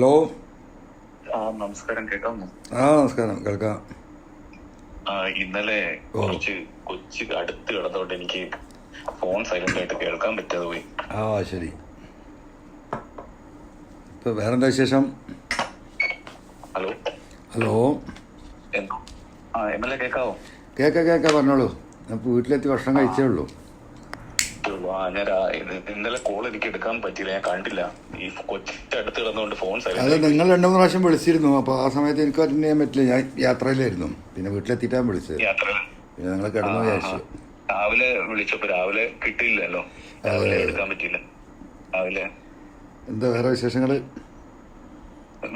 Hello. നമസ്കാരം കേൾക്കാമോ ആ നമസ്കാരം കേൾക്കാം. ഇന്നലെ കുറച്ച് കൊച്ചി അടുത്ത് കിടന്നോണ്ട് എനിക്ക് ഫോൺ സൈലന്റ് ആയിട്ട് കേൾക്കാൻ പറ്റാതെ പോയി. ആ ശരി. ഇപ്പോൾ വേറെന്താ വിശേഷം? ഹലോ. ഹലോ. കേക്ക കേക്ക പറഞ്ഞോളൂ. വീട്ടിലെത്തി ഭക്ഷണം കഴിച്ചേ ഉള്ളൂ. ഞാൻ ഇന്നലെ കോൾ എനിക്ക് എടുക്കാൻ പറ്റിയില്ല ഞാൻ കണ്ടില്ല. ഈ കൊച്ചിന്റെ അടുത്ത് കിടന്നുകൊണ്ട് ഫോൺ അത് നിങ്ങൾ രണ്ടു മൂന്ന് പ്രാവശ്യം വിളിച്ചിരുന്നു. അപ്പൊ ആ സമയത്ത് എനിക്ക് അറ്റൻഡ് ചെയ്യാൻ പറ്റില്ല. ഞാൻ യാത്രയിലായിരുന്നു. പിന്നെ വീട്ടിലെത്തിയിട്ടാണ് വിളിച്ചത്. പിന്നെ നിങ്ങൾ കിടന്നു വിചാരിച്ചു. രാവിലെ വിളിച്ചപ്പോ രാവിലെ കിട്ടിയില്ലല്ലോ. രാവിലെ എടുക്കാൻ പറ്റിയില്ല. രാവിലെ. എന്താ വേറെ വിശേഷങ്ങൾ?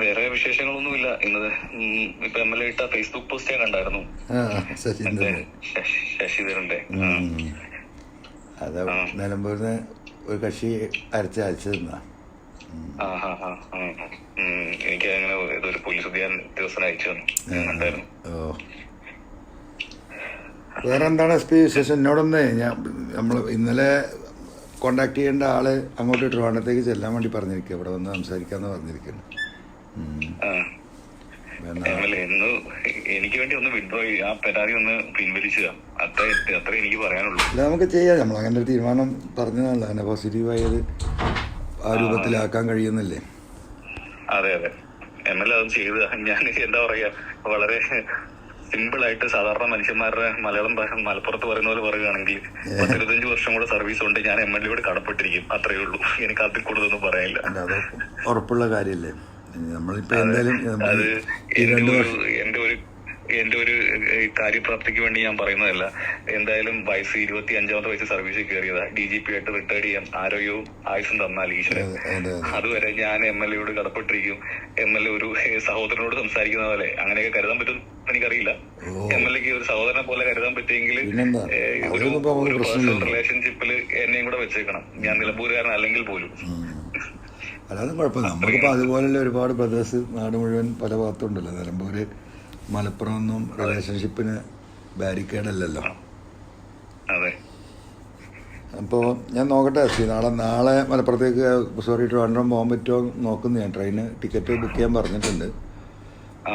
വേറെ വിശേഷങ്ങളൊന്നുമില്ല. ഇന്നത് ഇപ്പൊ എം എൽ എ ഇട്ട ഫേസ്ബുക്ക് പോസ്റ്റ് ഞാൻ കണ്ടായിരുന്നു. ശശിധരന്റെ. അത് നിലമ്പൂരിന്ന് ഒരു കക്ഷി അരച്ച് അയച്ചു തന്നാ. എനിക്ക് അങ്ങനെ ഇതൊരു പോലീസ് ഉദ്യോഗൻ ദിവസം അയച്ചു തന്നു. ഓ. വേറെ എന്താണ് എസ് പി വിശേഷം? എന്നോടൊന്ന് ഞാൻ നമ്മൾ ഇന്നലെ കോണ്ടാക്ട് ചെയ്യേണ്ട ആൾ അങ്ങോട്ട് ട്രിവാണ്ടത്തേക്ക് ചെല്ലാൻ വേണ്ടി പറഞ്ഞിരിക്കുക ഇവിടെ വന്ന് സംസാരിക്കാന്ന് പറഞ്ഞിരിക്കുന്നു എനിക്ക് വേണ്ടി ഒന്ന് വിഡ്രോ ആ പരാതി ഒന്ന് പിൻവലിച്ചുക. അത്ര അത്ര എനിക്ക് പറയാനുള്ളൂ. അല്ല നമുക്ക് ചെയ്യാം. നമ്മൾ അങ്ങനെ ഒരു തീരുമാനം പറഞ്ഞതല്ല. അങ്ങനെ പോസിറ്റീവായത് ആ രൂപത്തിലാക്കാൻ കഴിയുന്നില്ലേ? അതെ അതെ. എം എൽ എ അത് ചെയ്ത്. ഞാൻ എന്താ പറയാ? വളരെ സിമ്പിൾ ആയിട്ട് സാധാരണ മനുഷ്യന്മാരുടെ മലയാളം ഭാഷ മലപ്പുറത്ത് പറയുന്ന പോലെ പറയുകയാണെങ്കിൽ പത്തിരുപത്തഞ്ച് വർഷം കൂടെ സർവീസ് ഉണ്ട്. ഞാൻ എം എൽ എയോട് കടപ്പെട്ടിരിക്കും. അത്രയേ ഉള്ളൂ. എനിക്ക് അതിൽ കൂടുതലൊന്നും പറയാനില്ല. ഉറപ്പുള്ള കാര്യമല്ലേ നമ്മളിപ്പോ എന്തായാലും എന്റെ ഒരു എന്റെ ഒരു കാര്യപ്രാപ്തിക്ക് വേണ്ടി ഞാൻ പറയുന്നതല്ല. എന്തായാലും വയസ്സ് ഇരുപത്തി അഞ്ചാമത്തെ വയസ്സ് സർവീസിൽ കയറിയതാ. ഡി ജി പി ആയിട്ട് റിട്ടയർ ചെയ്യാൻ ആരോഗ്യവും ആയുസും തന്നാൽ ഈശ്വരൻ. അതെ അതെ അതെ. അതുവരെ ഞാൻ എം എൽ എയോട് കടപ്പെട്ടിരിക്കും. എം എൽ എ ഒരു സഹോദരനോട് സംസാരിക്കുന്ന പോലെ. അങ്ങനെയൊക്കെ കരുതാൻ പറ്റും എനിക്കറിയില്ല. എം എൽ എക്ക് ഒരു സഹോദരനെ പോലെ കരുതാൻ പറ്റിയെങ്കിൽ ഒരു പേഴ്സണൽ റിലേഷൻഷിപ്പിൽ എന്നെയും കൂടെ വെച്ചേക്കണം. ഞാൻ നിലമ്പൂരുകാരൻ അല്ലെങ്കിൽ പോലും. അല്ലാതെ കുഴപ്പമില്ല. നമുക്കിപ്പോൾ അതുപോലുള്ള ഒരുപാട് ബ്രദേഴ്സ് നാട് മുഴുവൻ പല ഭാഗത്തുണ്ടല്ലോ. നിലമ്പൂര് മലപ്പുറം ഒന്നും റിലേഷൻഷിപ്പിന് ബാരിക്കേഡല്ലല്ലോ അതെ. അപ്പോൾ ഞാൻ നോക്കട്ടെ സി നാളെ നാളെ മലപ്പുറത്തേക്ക് സോറി ട്രിവാൻഡ്രം പോകാൻ പറ്റുമോ നോക്കുന്നു ഞാൻ. ട്രെയിന് ടിക്കറ്റ് ബുക്ക് ചെയ്യാൻ പറഞ്ഞിട്ടുണ്ട്. ആ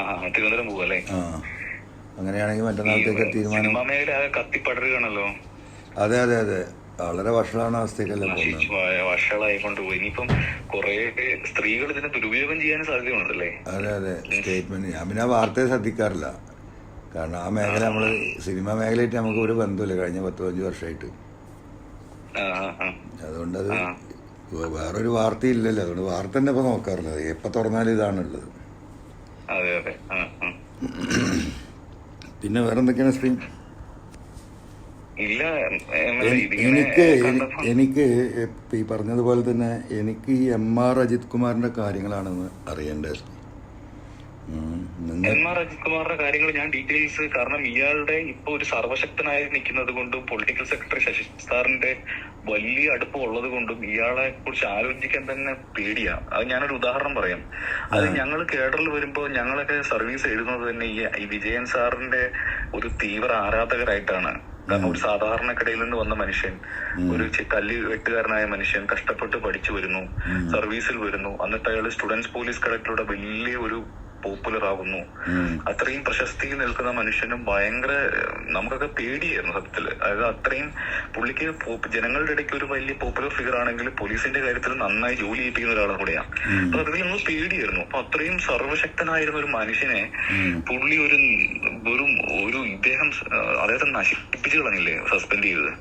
അങ്ങനെയാണെങ്കിൽ മറ്റന്നാളത്തേക്ക് തീരുമാനം. കത്തിപ്പടരുകയാണല്ലോ. അതെ അതെ അതെ. വളരെ വഷളാണ് അവസ്ഥയ്ക്കല്ലേ വഷളായിക്കൊണ്ട് പോയി ഇനിയിപ്പം കുറെ സ്ത്രീകൾ ഇതിനെ ദുരുപയോഗം ചെയ്യാൻ സാധ്യതയുണ്ടല്ലേ? അതെ അതെ. സ്റ്റേറ്റ്മെന്റ് ഞാൻ പിന്നെ ആ വാർത്തയെ ശ്രദ്ധിക്കാറില്ല. കാരണം ആ മേഖല നമ്മൾ സിനിമ മേഖലയായിട്ട് നമുക്ക് ഒരു ബന്ധമില്ല കഴിഞ്ഞ പത്ത് പതിനഞ്ച് വർഷമായിട്ട്. അതുകൊണ്ടത് വേറൊരു വാർത്തയില്ലല്ലോ. അതുകൊണ്ട് വാർത്ത തന്നെ ഇപ്പൊ നോക്കാറില്ല. എപ്പൊ തുറന്നാലും ഇതാണുള്ളത്. പിന്നെ വേറെന്തൊക്കെയാണ് സ്ത്രീ സ്ക്രീൻ ഇല്ല എനിക്ക് എനിക്ക് ഈ പറഞ്ഞതുപോലെ തന്നെ എനിക്ക് ഈ എം ആർ അജിത് കുമാറിന്റെ കാര്യങ്ങളാണെന്ന് അറിയേണ്ടത്. എം ആർ അജിത് കുമാറിന്റെ കാര്യങ്ങൾ ഞാൻ ഡീറ്റെയിൽസ് കാരണം ഇയാളുടെ ഇപ്പൊ ഒരു സർവശക്തനായി നിൽക്കുന്നത് കൊണ്ടും പൊളിറ്റിക്കൽ സെക്രട്ടറി ശശി സാറിന്റെ വലിയ അടുപ്പം ഉള്ളത് കൊണ്ടും ഇയാളെ കുറിച്ച് ആലോചിക്കാൻ തന്നെ പേടിയാ. അത് ഞാനൊരു ഉദാഹരണം പറയാം. അത് ഞങ്ങൾ കേഡറിൽ വരുമ്പോൾ ഞങ്ങളൊക്കെ സർവീസ് എഴുതുന്നത് തന്നെ ഈ വിജയൻ സാറിന്റെ ഒരു തീവ്ര ആരാധകരായിട്ടാണ്. കാരണം ഒരു സാധാരണക്കിടയിൽ നിന്ന് വന്ന മനുഷ്യൻ ഒരു കല്ല് വെട്ടുകാരനായ മനുഷ്യൻ കഷ്ടപ്പെട്ട് പഠിച്ചു വരുന്നു സർവീസിൽ വരുന്നു. എന്നിട്ട് അയാൾ സ്റ്റുഡൻസ് പോലീസ് കളക്ടറുടെ വലിയ ഒരു പോപ്പുലർ ആവുന്നു. അത്രയും പ്രശസ്തിയിൽ നിൽക്കുന്ന മനുഷ്യനും ഭയങ്കര നമുക്കൊക്കെ പേടിയായിരുന്നു സത്യത്തിൽ അതായത് അത്രയും പുള്ളിക്ക് ജനങ്ങളുടെ ഇടയ്ക്ക് ഒരു വലിയ പോപ്പുലർ ഫിഗർ ആണെങ്കിൽ പോലീസിന്റെ കാര്യത്തിൽ നന്നായി ജോലി ചെയ്യിപ്പിക്കുന്ന ഒരാളും കൂടെയാണ് അപ്പൊ അതിൽ നമ്മൾ പേടിയായിരുന്നു. അപ്പൊ അത്രയും സർവശക്തനായിരുന്ന ഒരു മനുഷ്യനെ പുള്ളി ഒരു വെറും ഒരു ഇദ്ദേഹം അദ്ദേഹത്തെ നശിപ്പിച്ചു കളഞ്ഞില്ലേ സസ്പെൻഡ് ചെയ്തത്.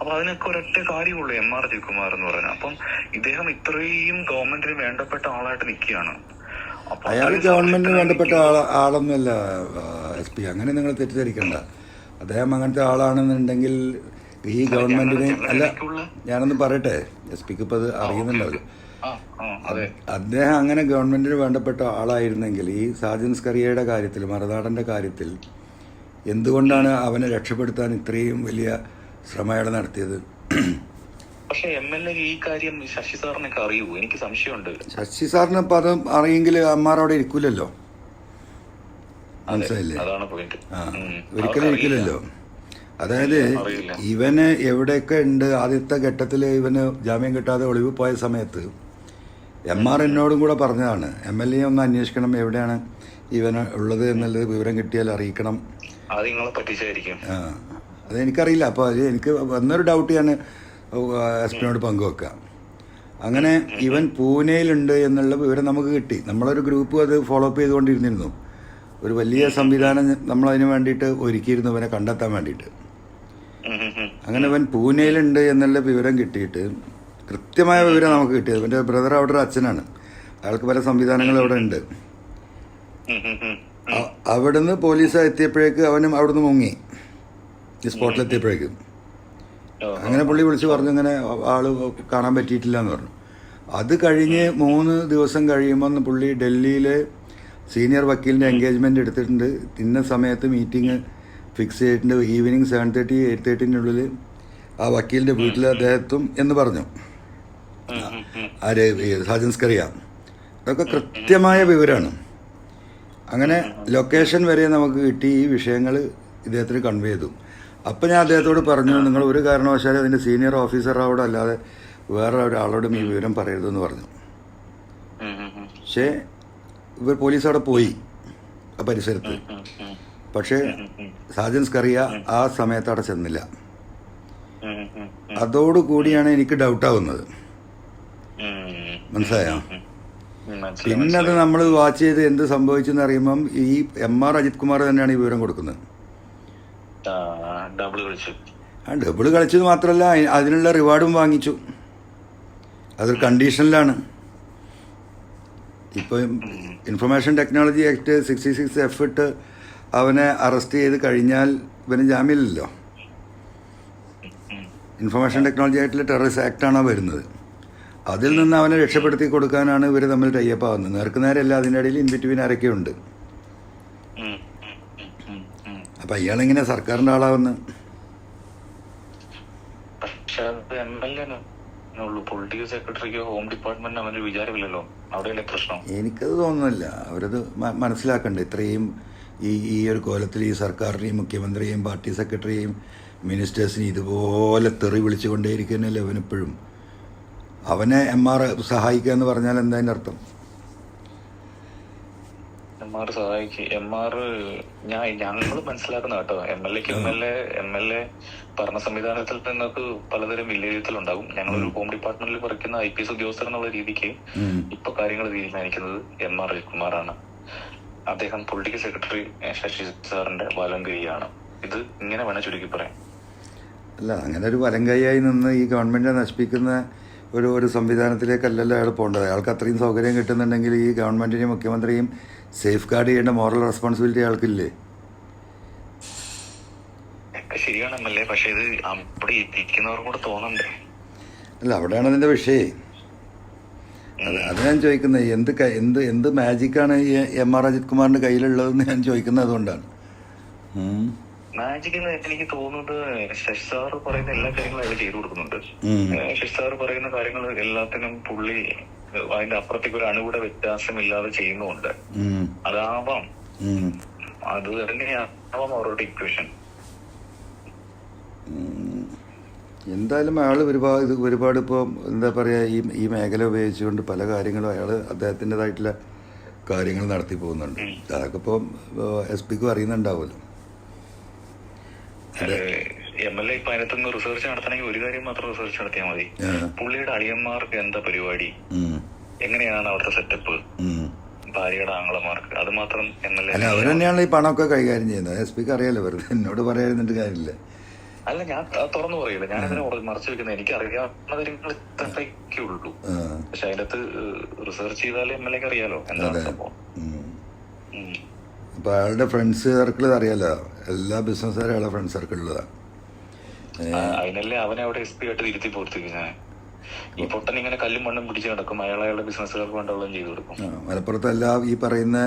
അപ്പൊ അതിനൊക്കെ ഒരൊറ്റ കാര്യമുള്ളൂ എം ആർ ജയകുമാർ എന്ന് പറയുന്നത്. അപ്പം ഇദ്ദേഹം ഇത്രയും ഗവൺമെന്റിന് വേണ്ടപ്പെട്ട ആളായിട്ട് നിൽക്കുകയാണ്. അയാൾ ഗവൺമെന്റിന് വേണ്ടപ്പെട്ട ആള ആളൊന്നുമല്ല എസ് പി. അങ്ങനെ നിങ്ങൾ തെറ്റിദ്ധരിക്കണ്ട. അദ്ദേഹം അങ്ങനത്തെ ആളാണെന്നുണ്ടെങ്കിൽ ഈ ഗവൺമെന്റിനെ അല്ല ഞാനൊന്ന് പറയട്ടെ. എസ് പിക്ക് ഇപ്പൊ അത്. അറിയുന്നുണ്ടാവില്ല അദ്ദേഹം അങ്ങനെ ഗവൺമെന്റിന് വേണ്ടപ്പെട്ട ആളായിരുന്നെങ്കിൽ ഈ സാജൻ സ്കറിയയുടെ കാര്യത്തിൽ മറുനാടന്റെ കാര്യത്തിൽ എന്തുകൊണ്ടാണ് അവനെ രക്ഷപ്പെടുത്താൻ ഇത്രയും വലിയ ശ്രമം അയാൾ നടത്തിയത്? പക്ഷെ എം എൽ എ ഈ കാര്യം ശശി സാറിനൊക്കെ അറിയൂ. എനിക്ക് സംശയമുണ്ട്. ശശി സാറിന് ഇപ്പൊ അത് അറിയെങ്കിൽ അമ്മാർ അവിടെ ഇരിക്കൂലല്ലോ. മനസ്സിലായില്ലേ? അതാണ് പോയിന്റ് ഒരിക്കലും ഇരിക്കില്ലല്ലോ അതായത്. ഇവന് എവിടെയൊക്കെ ഉണ്ട് ആദ്യത്തെ ഘട്ടത്തിൽ ഇവന് ജാമ്യം കിട്ടാതെ ഒളിവ് പോയ സമയത്ത് എം ആർ എന്നോടും കൂടെ പറഞ്ഞതാണ് എം എൽ എ ഒന്ന് അന്വേഷിക്കണം എവിടെയാണ് ഇവന് ഉള്ളത് എന്നുള്ളത് വിവരം കിട്ടിയാൽ അറിയിക്കണം. അത് നിങ്ങളെ പറ്റിച്ചായിരിക്കും. ആ അതെനിക്കറിയില്ല. അപ്പോൾ എനിക്ക് വന്നൊരു ഡൗട്ട് ഞാൻ എസ് പങ്കുവെക്കുക പങ്കുവെക്കാം. അങ്ങനെ ഇവൻ പൂനെയിലുണ്ട് എന്നുള്ള വിവരം നമുക്ക് കിട്ടി. നമ്മളൊരു ഗ്രൂപ്പ് അത് ഫോളോ അപ്പ് ചെയ്തുകൊണ്ടിരുന്നിരുന്നു. ഒരു വലിയ സംവിധാനം നമ്മളതിന് വേണ്ടിയിട്ട് ഒരുക്കിയിരുന്നു ഇവനെ കണ്ടെത്താൻ വേണ്ടിയിട്ട്. അങ്ങനെ അവൻ പൂനെയിലുണ്ട് എന്നുള്ള വിവരം കിട്ടിയിട്ട് കൃത്യമായ വിവരം നമുക്ക് കിട്ടിയത്. അവന്റെ ബ്രദർ അവിടെ ഒരു അച്ഛനാണ്. അയാൾക്ക് പല സംവിധാനങ്ങളും അവിടെ ഉണ്ട്. അവിടുന്ന് പോലീസ് എത്തിയപ്പോഴേക്ക് അവനും അവിടുന്ന് മുങ്ങി. ഈ സ്പോട്ടിലെത്തിയപ്പോഴേക്ക് അങ്ങനെ പുള്ളി വിളിച്ച് പറഞ്ഞു ഇങ്ങനെ ആൾ കാണാൻ പറ്റിയിട്ടില്ല എന്ന് പറഞ്ഞു. അത് കഴിഞ്ഞ് മൂന്ന് ദിവസം കഴിയുമ്പോൾ പുള്ളി ഡൽഹിയിലെ സീനിയർ വക്കീലിന്റെ എൻഗേജ്മെന്റ് എടുത്തിട്ടുണ്ട്. ഇന്ന സമയത്ത് മീറ്റിംഗ് ഫിക്സ് ചെയ്തിട്ടുണ്ട്. ഈവനിങ് സെവൻ തേർട്ടി എയ്റ്റ് തേർട്ടീന്റെ ഉള്ളിൽ ആ വക്കീലിന്റെ വീട്ടിൽ അദ്ദേഹത്തും എന്ന് പറഞ്ഞു. ആര് സാജൻസ്കറിയാം ഇതൊക്കെ കൃത്യമായ വിവരമാണ് അങ്ങനെ ലൊക്കേഷൻ വരെ നമുക്ക് കിട്ടി. ഈ വിഷയങ്ങൾ ഇദ്ദേഹത്തിന് കൺവേ ചെയ്തു. അപ്പം ഞാൻ അദ്ദേഹത്തോട് പറഞ്ഞു നിങ്ങൾ ഒരു കാരണവശാലും അതിന്റെ സീനിയർ ഓഫീസറോട് അല്ലാതെ വേറെ ഒരാളോടും ഈ വിവരം പറയരുതെന്ന് പറഞ്ഞു. പക്ഷേ ഇവർ പോലീസ് അവിടെ പോയി ആ പരിസരത്ത് പക്ഷേ സാജൻസ് കറിയ ആ സമയത്ത് അവിടെ ചെന്നില്ല. അതോടുകൂടിയാണ് എനിക്ക് ഡൗട്ടാവുന്നത്. മനസ്സിലായോ പിന്നെ അത് നമ്മൾ വാച്ച് ചെയ്ത് എന്ത് സംഭവിച്ചെന്ന് അറിയുമ്പം ഈ എം ആർ അജിത് കുമാർ തന്നെയാണ് ഈ വിവരം കൊടുക്കുന്നത് ഡബിൾ കളിച്ചത് മാത്രമല്ല അതിനുള്ള റിവാർഡും വാങ്ങിച്ചു. അതൊരു കണ്ടീഷനിലാണ് ഇപ്പോൾ information technology act sixty six F ഇട്ട് അവനെ അറസ്റ്റ് ചെയ്ത് കഴിഞ്ഞാൽ ഇവന് ജാമ്യമില്ലല്ലോ. ഇൻഫർമേഷൻ ടെക്നോളജി ആയിട്ടുള്ള ആക്ട് ആണോ വരുന്നത്. അതിൽ നിന്ന് അവനെ രക്ഷപ്പെടുത്തി കൊടുക്കാനാണ് ഇവർ തമ്മിൽ ടൈപ്പ് ആവുന്നത്. നേർക്ക് നേരല്ല അതിന്റെ ഇടയിൽ ഇൻബിറ്റ്വീൻ ആരൊക്കെയുണ്ട്. അപ്പം ഇയാളെങ്ങനെ സർക്കാരിന്റെ ആളാവുന്ന? പക്ഷെ അത് എം എൽ എ ഉള്ളൂ. പൊളിറ്റിക്കൽ സെക്രട്ടറിക്കോ ഹോം വിചാരമില്ലല്ലോ. അവിടെയല്ലേ പ്രശ്നം? എനിക്കത് തോന്നുന്നില്ല. അവരത് മനസ്സിലാക്കണ്ട. ഇത്രയും ഈ ഈ ഒരു കോലത്തിൽ ഈ സർക്കാരിനെയും മുഖ്യമന്ത്രിയെയും പാർട്ടി സെക്രട്ടറിയെയും മിനിസ്റ്റേഴ്സിനെയും ഇതുപോലെ തെറി വിളിച്ചുകൊണ്ടേയിരിക്കുന്നല്ലേ അവനെപ്പോഴും അവനെ എം ആർ സഹായിക്കുക എന്ന് പറഞ്ഞാൽ എന്താ അതിന്റെ അർത്ഥം? ആർ സഹായിക്കും. എം ആർ ഞാൻ ഞങ്ങൾ മനസ്സിലാക്കുന്ന കേട്ടോ. എം എൽ എക്ക് M L A M L A ഭരണ സംവിധാനത്തിൽ നിന്നൊക്കെ പലതരം വിലയിരുത്തൽ ഉണ്ടാകും ഞങ്ങളൊരു ഹോം ഡിപ്പാർട്ട്മെന്റിൽ പറിക്കുന്ന ഐ പി എസ് ഉദ്യോഗസ്ഥർ എന്നുള്ള രീതിക്ക് ഇപ്പൊ കാര്യങ്ങൾ തീരുമാനിക്കുന്നത് എം ആർ രവികുമാറാണ് അദ്ദേഹം പൊളിറ്റിക്കൽ സെക്രട്ടറി ശശി സാറിന്റെ വലംകൈയാണ്. ഇത് ഇങ്ങനെ വേണം ചുരുക്കി പറയാം. അല്ല അങ്ങനെ ഒരു വലങ്കയായി നിന്ന് ഈ ഗവൺമെന്റിനെ നശിപ്പിക്കുന്ന ഒരു ഒരു സംവിധാനത്തിലേക്കല്ലല്ലോ അയാൾ പോകേണ്ടത് അയാൾക്ക് അത്രയും സൗകര്യം കിട്ടുന്നുണ്ടെങ്കിൽ ഈ ഗവൺമെന്റിനെയും മുഖ്യമന്ത്രിയും സേഫ് ഗാർഡ് ചെയ്യേണ്ട മോറൽ റെസ്പോൺസിബിലിറ്റി ആൾക്കില്ലേ? ഒക്കെ ശരിയാണ് എം എൽ എ പക്ഷെ ഇത് അവിടെ ഇരിക്കുന്നവർ കൂടെ തോന്നണ്ടേ? അല്ല അവിടെയാണ് അതിന്റെ വിഷയം. അത് അത് ഞാൻ ചോദിക്കുന്നത് എന്ത് എന്ത് എന്ത് മാജിക്കാണ് ഈ എം ആർ അജിത് കുമാറിന്റെ കയ്യിലുള്ളതെന്ന് ഞാൻ ചോദിക്കുന്നത് അതുകൊണ്ടാണ്. മാജിക് എനിക്ക് തോന്നുന്നത് ശശി സാർ പറയുന്ന എല്ലാ കാര്യങ്ങളും അയാൾ ചെയ്തു കൊടുക്കുന്നുണ്ട്. ശശി സാർ പറയുന്ന കാര്യങ്ങൾ എല്ലാത്തിനും പുള്ളി അതിന്റെ അപ്പുറത്തേക്ക് ഒരു അണുകൂടെ വ്യത്യാസമില്ലാതെ ചെയ്യുന്നുണ്ട്. അതാവാം. അത് തന്നെയാവാം അവരുടെ ഇക്വേഷൻ എന്തായാലും അയാൾ ഒരുപാട് ഇത് ഒരുപാട് ഇപ്പോൾ എന്താ പറയുക ഈ ഈ മേഖല ഉപയോഗിച്ചുകൊണ്ട് പല കാര്യങ്ങളും അയാൾ അദ്ദേഹത്തിന്റെതായിട്ടുള്ള കാര്യങ്ങൾ നടത്തി പോകുന്നുണ്ട്. അതൊക്കെ ഇപ്പോൾ എസ് പിക്കും അറിയുന്നുണ്ടാവുമല്ലോ. എം എൽ എ ഇപ്പൊ അതിനകത്തുനിന്ന് റിസർച്ച് നടത്തണമെങ്കിൽ ഒരു കാര്യം മാത്രം റിസർച്ച് നടത്തിയാൽ മതി. പുള്ളിയുടെ അളിയന്മാർക്ക് എന്താ പരിപാടി. എങ്ങനെയാണ് അവിടുത്തെ സെറ്റപ്പ്. ഭാര്യയുടെ ആങ്ങളമാർക്ക്. അത് മാത്രം എം എൽ അല്ല അവർ തന്നെയാണ് ഈ പണമൊക്കെ കൈകാര്യം ചെയ്യുന്നത്. എസ് പിക്ക് അറിയാലോ വെറുതെ എന്നോട് പറയാതിരുന്നിട്ട് കാര്യമില്ല. അല്ല ഞാൻ തുറന്നു പറയില്ല ഞാൻ അതിനെ മറച്ചു വെക്കുന്നത്? എനിക്ക് അറിയാവുന്ന കാര്യങ്ങൾ ഇത്രയൊക്കെ ഉള്ളൂ. പക്ഷെ അതിനകത്ത് റിസർച്ച് ചെയ്താൽ എം എൽ എക്ക് അറിയാലോ എന്താണ് അപ്പൊ സംഭവം. ഉം. അയാളുടെ ഫ്രണ്ട്സ് സർക്കിൾ അറിയാലോ. എല്ലാ ബിസിനസ്സുകാരും അയാളുടെ ഫ്രണ്ട് സർക്കിളിലാണ് അതിനല്ലേ അവനെ അവിടെ എസ് പി ആയിട്ട് തിരുത്തി പോർത്തിക്കും ഞാൻ. ഈ പൊട്ടൻ ഇങ്ങനെ കല്ലും മണ്ണും പിടിച്ച് നടക്കും. അയാൾ അയാളുടെ ബിസിനസ്സുകാർക്ക് വേണ്ടവളും ചെയ്തു കൊടുക്കും. മലപ്പുറത്ത് എല്ലാ ഈ പറയുന്ന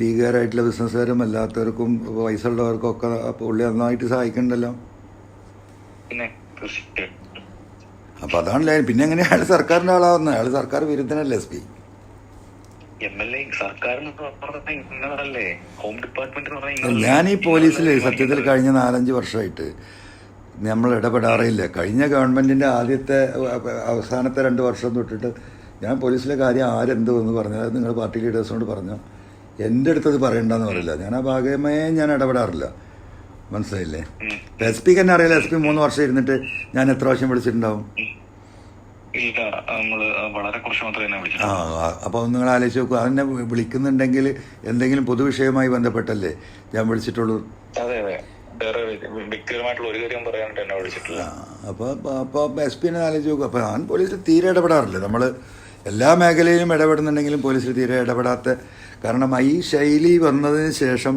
ലീഗുകാരായിട്ടുള്ള ബിസിനസ്സുകാരും അല്ലാത്തവർക്കും വയസ്സുള്ളവർക്കും ഒക്കെ പുള്ളി നന്നായിട്ട് സഹായിക്കണ്ടല്ലോ? പിന്നെ അപ്പം അതാണല്ലേ പിന്നെ എങ്ങനെയാണ് അയാൾ സർക്കാരിന്റെ ആളാവുന്നത് അയാൾ സർക്കാർ വിരുദ്ധനല്ലേ എസ് പി? ഞാൻ ഈ പോലീസിൽ സത്യത്തിൽ കഴിഞ്ഞ നാലഞ്ച് വർഷമായിട്ട് നമ്മൾ ഇടപെടാറില്ല. കഴിഞ്ഞ ഗവൺമെന്റിന്റെ ആദ്യത്തെ അവസാനത്തെ രണ്ട് വർഷം തൊട്ടിട്ട് ഞാൻ പോലീസിലെ കാര്യം ആരെന്ത് എന്ന് പറഞ്ഞാൽ നിങ്ങൾ പാർട്ടി ലീഡേഴ്സിനോട് പറഞ്ഞു. എന്റെ അടുത്തത് പറയണ്ടെന്ന് പറയില്ല ഞാൻ ആ ഭാഗമേ ഞാൻ ഇടപെടാറില്ല. മനസ്സിലായില്ലേ. എസ് പിക്ക് തന്നെ അറിയില്ല. എസ് പി മൂന്ന് വർഷം ഇരുന്നിട്ട് ഞാൻ എത്ര വർഷം വിളിച്ചിട്ടുണ്ടാവും? ആ അപ്പോൾ നിങ്ങൾ ആലോചിച്ച് നോക്കൂ. അതിനെ വിളിക്കുന്നുണ്ടെങ്കിൽ എന്തെങ്കിലും പൊതുവിഷയവുമായി ബന്ധപ്പെട്ടല്ലേ ഞാൻ വിളിച്ചിട്ടുള്ളൂ? ഒരു കാര്യം അപ്പോൾ അപ്പോൾ അപ്പോൾ ഞാൻ പോലീസിൽ തീരെ ഇടപെടാറില്ല. നമ്മൾ എല്ലാ മേഖലയിലും ഇടപെടുന്നുണ്ടെങ്കിലും പോലീസിൽ തീരെ ഇടപെടാത്ത കാരണം ഈ ശൈലി വന്നതിന് ശേഷം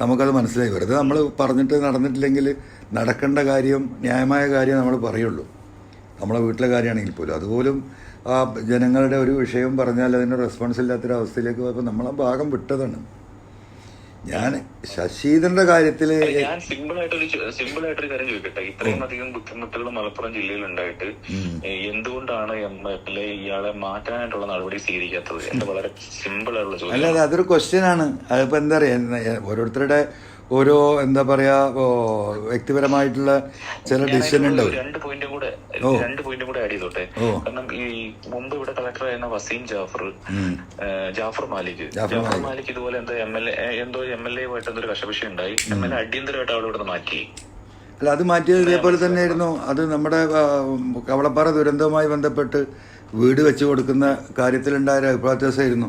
നമുക്കത് മനസ്സിലായി. വെറുതെ നമ്മൾ പറഞ്ഞിട്ട് നടന്നിട്ടില്ലെങ്കിൽ നടക്കേണ്ട കാര്യം ന്യായമായ കാര്യം നമ്മൾ പറയുള്ളൂ. നമ്മളെ വീട്ടിലെ കാര്യമാണെങ്കിൽ പോലും. അതുപോലും ആ ജനങ്ങളുടെ ഒരു വിഷയം പറഞ്ഞാൽ അതിന് റെസ്പോൺസ് ഇല്ലാത്തൊരവസ്ഥയിലേക്ക് പോയപ്പോൾ നമ്മളെ ഭാഗം വിട്ടതാണ്. ഞാൻ ശശീന്ദ്രന്റെ കാര്യത്തിൽ ഞാൻ സിമ്പിൾ ആയിട്ടൊരു സിമ്പിൾ ആയിട്ടൊരു കാര്യം ചോദിക്കട്ടെ? ഇത്രയും അധികം ബുദ്ധിമുട്ടുകൾ മലപ്പുറം ജില്ലയിൽ ഉണ്ടായിട്ട് എന്തുകൊണ്ടാണ് എം എൽ എ ഇയാളെ മാറ്റാനായിട്ടുള്ള നടപടി സ്വീകരിക്കാത്തത്? എന്ന് വളരെ സിമ്പിൾ ആയിട്ടുള്ള ചോദ്യം അല്ലാതെ അതൊരു ക്വസ്റ്റ്യൻ ആണ്. അതിപ്പോ എന്താ പറയാ ഓരോരുത്തരുടെ ഓരോ എന്താ പറയാ വ്യക്തിപരമായിട്ടുള്ള ചില ഡിസിഷൻ രണ്ട് പോയിന്റും കൂടെ. രണ്ട് പോയിന്റും കൂടെ ആഡ് ചെയ്തോട്ടെ. കാരണം ഈ മുമ്പ് ഇവിടെ കളക്ടർ ആയിരുന്ന വസീം ജാഫർ ജാഫർ മാലിക്. ജാഫർ മാലിക്. ഇതുപോലെ എന്താ എം എൽ എ എന്തോ എം എൽ എ ആയിട്ട് എന്തോ ഒരു കശപക്ഷ ഉണ്ടായി എം എൽ എ അടിയന്തരമായിട്ട് അവിടെ ഇവിടെ മാറ്റി. അല്ല അത് മാറ്റിയത് ഇതേപോലെ തന്നെയായിരുന്നു. അത് നമ്മുടെ കവളപ്പാറ ദുരന്തവുമായി ബന്ധപ്പെട്ട് വീട് വെച്ച് കൊടുക്കുന്ന കാര്യത്തിലുണ്ടായ അഭിപ്രായ വ്യത്യാസമായിരുന്നു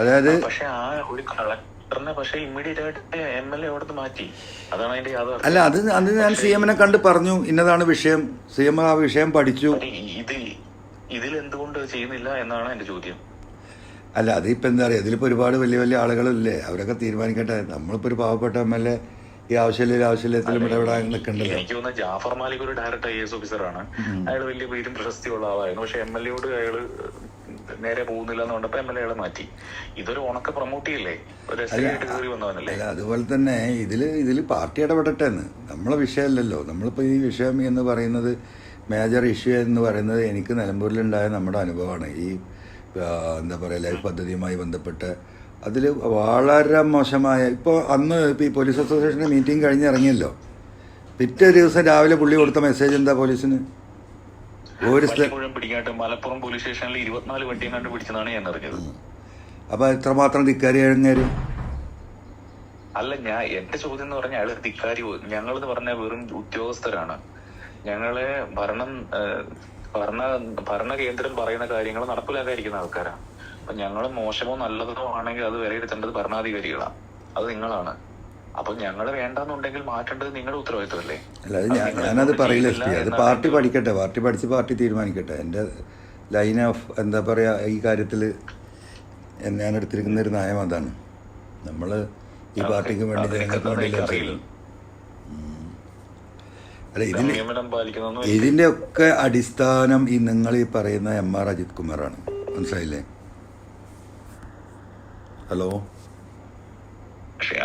അതായത് പക്ഷെ ആ ഒരു കളക്ടറിനെ അല്ല അത് അത് ഞാൻ സി എമ്മിനെ കണ്ട് പറഞ്ഞു. ഇന്നതാണ് വിഷയം. സി എം ആ വിഷയം പഠിച്ചു. ഇത് ഇതിൽ എന്തുകൊണ്ട് ചെയ്യുന്നില്ല എന്നാണ് എന്റെ ചോദ്യം. അല്ല അതിപ്പോ എന്താ പറയുക ഇതിലിപ്പോൾ ഒരുപാട് വലിയ വലിയ ആളുകളില്ലേ അവരൊക്കെ തീരുമാനിക്കട്ടെ. നമ്മളിപ്പോൾ ഒരു പാവപ്പെട്ട എം എൽ എ ഈ ആവശ്യമില്ല ആവശ്യമില്ലത്തിലും ഇടപെടാൻ നിൽക്കണ്ടല്ലോ. എനിക്ക് തോന്നുന്നത് ജാഫർ മാലിക് ഒരു ഡയറക്ട് ഐ എസ് ഓഫീസറാണ്. അയാൾ വലിയ പേരും പ്രശസ്തിയുള്ള ആളായിരുന്നു. പക്ഷെ എം എൽ എയോട് അയാൾ നേരെ പോകുന്നില്ല എന്ന് കണ്ടപ്പോ എം എൽ എകളെ മാറ്റി. ഇതൊരു ഉണക്ക പ്രൊമോട്ട് ചെയ്യല്ലേ? ഒരു എസ് ആയിട്ട് കയറി വന്നവനല്ലേ? അതുപോലെ തന്നെ ഇതിൽ ഇതിൽ പാർട്ടി ഇടപെടട്ടെ എന്ന്. നമ്മളെ വിഷയമല്ലല്ലോ. നമ്മളിപ്പോൾ ഈ വിഷയം എന്ന് പറയുന്നത് മേജർ ഇഷ്യൂ എന്ന് പറയുന്നത് എനിക്ക് നിലമ്പൂരിലുണ്ടായ നമ്മുടെ അനുഭവമാണ്. ഈ എന്താ പറയുക ലൈഫ് പദ്ധതിയുമായി ബന്ധപ്പെട്ട് അതിൽ വളരെ മോശമായ ഇപ്പോൾ അന്ന് ഇപ്പോൾ ഈ പോലീസ് അസോസിയേഷന്റെ മീറ്റിംഗ് കഴിഞ്ഞിറങ്ങിയല്ലോ പിറ്റേ ദിവസം രാവിലെ പുള്ളി കൊടുത്ത മെസ്സേജ് എന്താ പോലീസിന്? ഒരു സ്ഥ പിടിക്കാട്ട് മലപ്പുറം പോലീസ് സ്റ്റേഷനിൽ ഇരുപത്തിനാല് വണ്ടിയും കണ്ട് പിടിച്ചതാണ് ഞാൻ അറിഞ്ഞത്. അപ്പോൾ എത്രമാത്രം ധിക്കാരി ഇഴങ്ങേരും അല്ല ഞാൻ എന്റെ ചോദ്യം എന്ന് പറഞ്ഞാൽ അയാൾ ധിക്കാരി ഞങ്ങൾ എന്ന് പറഞ്ഞ വെറും ഉദ്യോഗസ്ഥരാണ്. ഞങ്ങളെ ഭരണം ഭരണ ഭരണ കേന്ദ്രം പറയുന്ന കാര്യങ്ങൾ നടപ്പിലാക്കാതിരിക്കുന്ന ആൾക്കാരാണ്. അപ്പൊ ഞങ്ങൾ മോശമോ നല്ലതോ ആണെങ്കിൽ അത് വിലയിരുത്തേണ്ടത് ഭരണാധികാരികളാണ് അത് നിങ്ങളാണ്. അപ്പൊ ഞങ്ങൾ വേണ്ടെന്നുണ്ടെങ്കിൽ മാറ്റേണ്ടത് നിങ്ങളുടെ ഉത്തരവാദിത്വമല്ലേ അല്ല അത് ഞാൻ ഞാനത് പറയില്ല അത് പാർട്ടി പഠിക്കട്ടെ. പാർട്ടി പഠിച്ച് പാർട്ടി തീരുമാനിക്കട്ടെ. എന്റെ ലൈൻ ഓഫ് എന്താ പറയുക ഈ കാര്യത്തിൽ ഞാൻ എടുത്തിരിക്കുന്ന ഒരു നയം അതാണ്. നമ്മൾ ഈ പാർട്ടിക്ക് വേണ്ടി ജനങ്ങൾക്ക് അറിയില്ല അല്ല ഇതിന് ഇതിന്റെ ഒക്കെ അടിസ്ഥാനം ഈ നിങ്ങൾ ഈ പറയുന്ന എം ആർ അജിത് കുമാറാണ്. മനസ്സിലായില്ലേ? ഹലോ?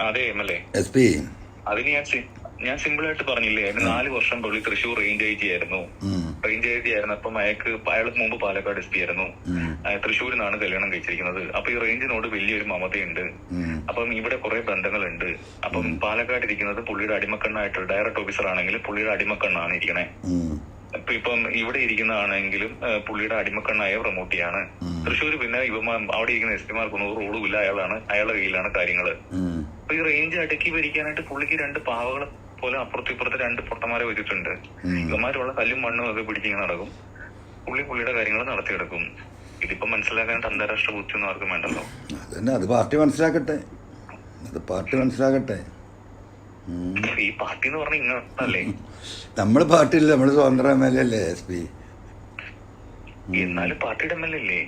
അതെ M L A. S P. അതിന് ഞാൻ ഞാൻ സിമ്പിൾ ആയിട്ട് പറഞ്ഞില്ലേ നാല് വർഷം പുള്ളി തൃശൂർ റേഞ്ച് ഐ ജി ആയിരുന്നു. റേഞ്ച് ഐ ജി ആയിരുന്നു അപ്പം അയാൾക്ക് അയാൾക്ക് മുമ്പ് പാലക്കാട് എസ് പി ആയിരുന്നു. തൃശ്ശൂരിൽ നിന്നാണ് കല്യാണം കഴിച്ചിരിക്കുന്നത്. അപ്പൊ ഈ റേഞ്ചിനോട് വലിയൊരു മമതയുണ്ട്. അപ്പം ഇവിടെ കുറെ ബന്ധങ്ങളുണ്ട്. അപ്പം പാലക്കാട് ഇരിക്കുന്നത് പുള്ളിയുടെ അടിമക്കണ്ണായിട്ട് ഡയറക്ട് ഓഫീസർ ആണെങ്കിലും പുള്ളിയുടെ അടിമക്കണ്ണാണ് ഇരിക്കണേ. ഇപ്പൊ ഇപ്പം ഇവിടെ ഇരിക്കുന്നതാണെങ്കിലും പുള്ളിയുടെ അടിമക്കണ്ണായ പ്രമോട്ടിയാണ്. തൃശ്ശൂർ പിന്നെ ഇവ അവിടെ ഇരിക്കുന്ന എസ് പിമാർക്കൊന്നും റോളും ഇല്ല. അയാളാണ് അയാളുടെ കയ്യിലാണ് കാര്യങ്ങൾ. അപ്പൊ ഈ റേഞ്ച് അടക്കി ഭരിക്കാനായിട്ട് പുള്ളിക്ക് രണ്ട് പാവകളെ പോലെ അപ്പുറത്തും ഇപ്പുറത്ത് രണ്ട് പൊട്ടന്മാരെ വെച്ചിട്ടുണ്ട് ഇവന്മാരുള്ള കല്ലും മണ്ണും ഒക്കെ പിടിച്ചിങ്ങനെ നടക്കും പുള്ളി പുള്ളിയുടെ കാര്യങ്ങൾ നടത്തിയെടുക്കും ഇതിപ്പോ മനസ്സിലാക്കാനായിട്ട് അന്താരാഷ്ട്ര ബുദ്ധി ഒന്നും ആർക്കും വേണ്ടല്ലോ അതന്നെ അത് പാർട്ടി മനസ്സിലാക്കട്ടെ അത് പാർട്ടി മനസ്സിലാക്കട്ടെ ഈ പാർട്ടി എന്ന് പറഞ്ഞാൽ ഇങ്ങനല്ലേ നമ്മൾ പാർട്ടിയില്ല നമ്മൾ സ്വതന്ത്ര എം എൽ എ അല്ലേ എസ് പി എന്നാലും പാർട്ടിയുടെ എം എൽ എ അല്ലേ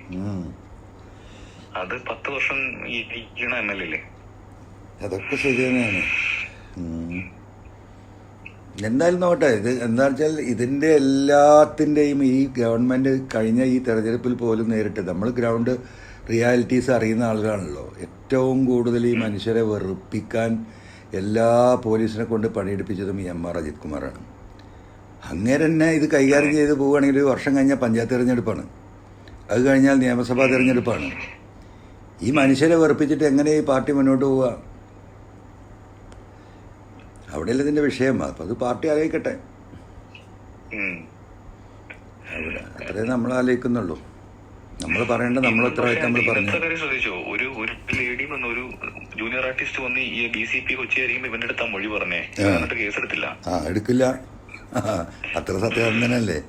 അത് പത്ത് വർഷം ഇരിക്കണ എം എൽ എ അല്ലേ അതൊക്കെ ശരി തന്നെയാണ്. എന്തായാലും നോട്ടെ ഇത് എന്താ വെച്ചാൽ ഇതിന്റെ എല്ലാത്തിന്റെയും ഈ ഗവൺമെന്റ് കഴിഞ്ഞ ഈ തെരഞ്ഞെടുപ്പിൽ പോലും നേരിട്ട് നമ്മൾ ഗ്രൗണ്ട് റിയാലിറ്റീസ് അറിയുന്ന ആളുകളാണല്ലോ. ഏറ്റവും കൂടുതൽ ഈ മനുഷ്യരെ വെറുപ്പിക്കാൻ എല്ലാ പോലീസിനെ കൊണ്ട് പണിയെടുപ്പിച്ചതും എം ആർ അജിത് കുമാറാണ്. അങ്ങനെ തന്നെ ഇത് കൈകാര്യം ചെയ്ത് പോവുകയാണെങ്കിൽ ഒരു വർഷം കഴിഞ്ഞാൽ പഞ്ചായത്ത് തിരഞ്ഞെടുപ്പാണ്. അത് കഴിഞ്ഞാൽ നിയമസഭാ തിരഞ്ഞെടുപ്പാണ്. ഈ മനുഷ്യരെ വെറുപ്പിച്ചിട്ട് എങ്ങനെ ഈ പാർട്ടി മുന്നോട്ട് പോവുക? അവിടെയല്ല ഇതിന്റെ വിഷയം? അപ്പം അത് പാർട്ടി ആലോചിക്കട്ടെ. അവിടെ അത്രേ നമ്മൾ ആലോചിക്കുന്നുള്ളൂ. നമ്മൾ പറയേണ്ട നമ്മൾ ഉത്തരവാദിത്തം നമ്മൾ പറഞ്ഞു. ശ്രദ്ധിച്ചോ? ഒരു ഒരു ലേഡി വന്ന് ഒരു ജൂനിയർ ആർട്ടിസ്റ്റ് വന്ന് ഈ ബി സി പി കൊച്ചി ആയിരിക്കും ഇവന്റെ അടുത്ത് മൊഴി പറഞ്ഞേ. എന്നിട്ട് കേസെടുത്തില്ല. ആ എടുക്കില്ല. അത്ര സത്യസന്ധനല്ലേ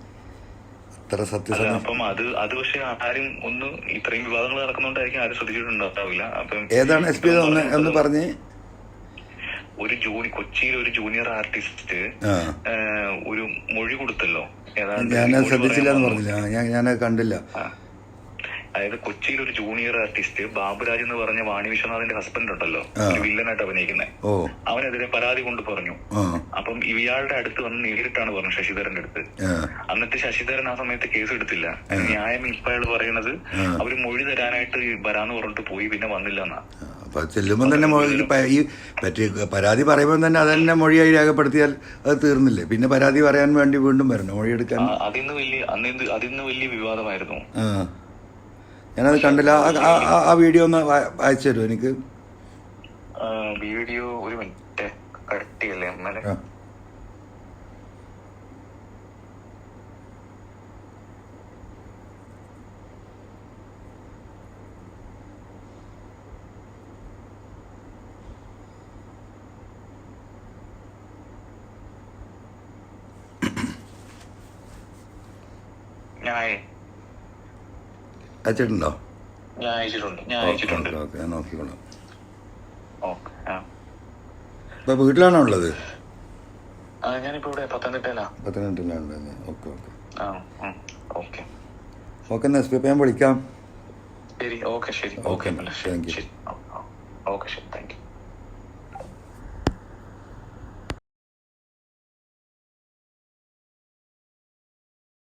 അത്ര സത്യസന്ധ അപ്പം അത് അത് പക്ഷെ ആരും ഒന്ന് ഇത്രയും വിവാദങ്ങൾ നടക്കുന്നുണ്ടായിരിക്കും ആരും ശ്രദ്ധിച്ചിട്ടുണ്ടാവില്ല. അപ്പം ഏതാണ് എസ് പി ഒന്ന് ഒന്ന് പറഞ്ഞ്? ഒരു ജൂനി കൊച്ചിയിൽ ഒരു ജൂനിയർ ആർട്ടിസ്റ്റ് ഒരു മൊഴി കൊടുത്തല്ലോ. ഞാൻ പറഞ്ഞില്ല. ഞാൻ ഞാൻ കണ്ടില്ല. അതായത് കൊച്ചിയിൽ ഒരു ജൂനിയർ ആർട്ടിസ്റ്റ് ബാബുരാജ് എന്ന് പറഞ്ഞ വാണി വിശ്വനാഥിന്റെ ഹസ്ബൻഡ് ഉണ്ടല്ലോ. വില്ലനായിട്ട് അഭിനയിക്കുന്നത് അവനെതിരെ പരാതി കൊണ്ട് പറഞ്ഞു. അപ്പം ഇയാളുടെ അടുത്ത് വന്ന് നേരിട്ടാണ് പറഞ്ഞു ശശിധരന്റെ അടുത്ത്. അന്നത്തെ എന്നിട്ട് ശശിധരൻ ആ സമയത്ത് കേസ് എടുത്തില്ല. ന്യായം ഇപ്പൊ അയാൾ പറയണത് അവർ മൊഴി തരാനായിട്ട് വരാന്ന് പറഞ്ഞിട്ട് പോയി പിന്നെ വന്നില്ല എന്നാ. അപ്പൊ ചെല്ലുമ്പോൾ തന്നെ ഈ പറ്റി പരാതി പറയുമ്പോൾ തന്നെ അത് തന്നെ മൊഴിയായി രേഖപ്പെടുത്തിയാൽ അത് തീർന്നില്ലേ? പിന്നെ പരാതി പറയാൻ വേണ്ടി വീണ്ടും വരണം? മൊഴിയെടുക്കാൻ അതിന്ന് വലിയ അതിന്ന് വലിയ വിവാദമായിരുന്നു. ഞാനത് കണ്ടില്ല. ആ- വീഡിയോ ഒന്ന് അയച്ചു തരുമോ എനിക്ക്? വീഡിയോ ഒരു മിനിറ്റ്. കട്ടിയല്ലേ? അമ്മലെ ഞാൻ അയച്ചിട്ടുണ്ടോ? ഞാൻ അയച്ചിട്ടുണ്ട് ഞാൻ അയച്ചിട്ടുണ്ട്. ഓക്കെ ഞാൻ നോക്കിക്കോളാം. ഇപ്പൊ വീട്ടിലാണോ ഉള്ളത്? ഞാനിപ്പോ ഇവിടെ പത്തനംതിട്ടയിലാ. പത്തനംതിട്ടയിലാണ് ഉള്ളത് ഓക്കെ. Okay okay. ഓക്കെ എന്നാ എസ് പി ഞാൻ വിളിക്കാം. ശരി ഓക്കെ ശരി. Okay, thank you. ഓക്കെ ശരി. Thank you.